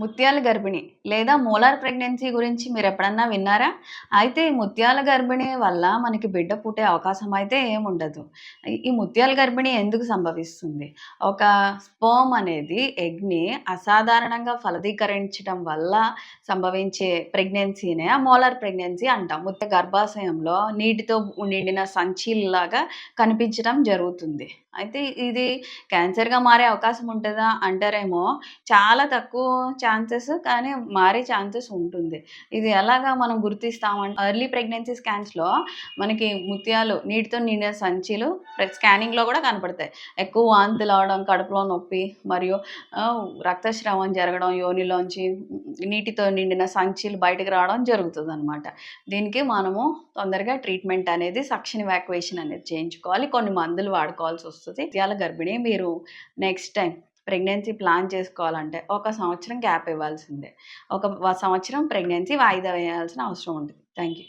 ముత్యాల గర్భిణి లేదా మోలార్ ప్రెగ్నెన్సీ గురించి మీరు ఎప్పుడన్నా విన్నారా? అయితే ఈ ముత్యాల గర్భిణి వల్ల మనకి బిడ్డ పుట్టే అవకాశం అయితే ఏముండదు. ఈ- ముత్యాల గర్భిణి ఎందుకు సంభవిస్తుంది? ఒక స్పోమ్ అనేది ఎగ్ని అసాధారణంగా ఫలదీకరించడం వల్ల సంభవించే ప్రెగ్నెన్సీనే ఆ మోలార్ ప్రెగ్నెన్సీ అంటాం. ముత్య గర్భాశయంలో నీటితో నిండిన సంచిలాగా కనిపించడం జరుగుతుంది. అయితే ఇది క్యాన్సర్గా మారే అవకాశం ఉంటుందా? అంటారేమో చాలా తక్కువ ఛాన్సెస్ కానీ మారే ఛాన్సెస్ ఉంటుంది. ఇది ఎలాగా మనం గుర్తిస్తామంటే ఎర్లీ ప్రెగ్నెన్సీ స్కాన్స్లో మనకి ముత్యాలు నీటితో నిండిన సంచిలు స్కానింగ్లో కూడా కనపడతాయి. ఎక్కువ వాంతులు అవడం కడుపులో నొప్పి మరియు రక్తస్రావం జరగడం యోనిలోంచి నీటితో నిండిన సంచిలు బయటకు రావడం జరుగుతుంది అనమాట దీనికి మనము తొందరగా ట్రీట్మెంట్ అనేది సక్షన్ వ్యాక్యువేషన్ అనేది చేయించుకోవాలి. కొన్ని మందులు వాడుకోవాల్సి వస్తుంది. ముత్యాల గర్భిణి మీరు నెక్స్ట్ టైం ప్రెగ్నెన్సీ ప్లాన్ చేసుకోవాలంటే ఒక సంవత్సరం గ్యాప్ ఇవ్వాల్సిందే. ఒక సంవత్సరం ప్రెగ్నెన్సీ వాయిదా వేయాల్సిన అవసరం ఉంటుంది. Thank you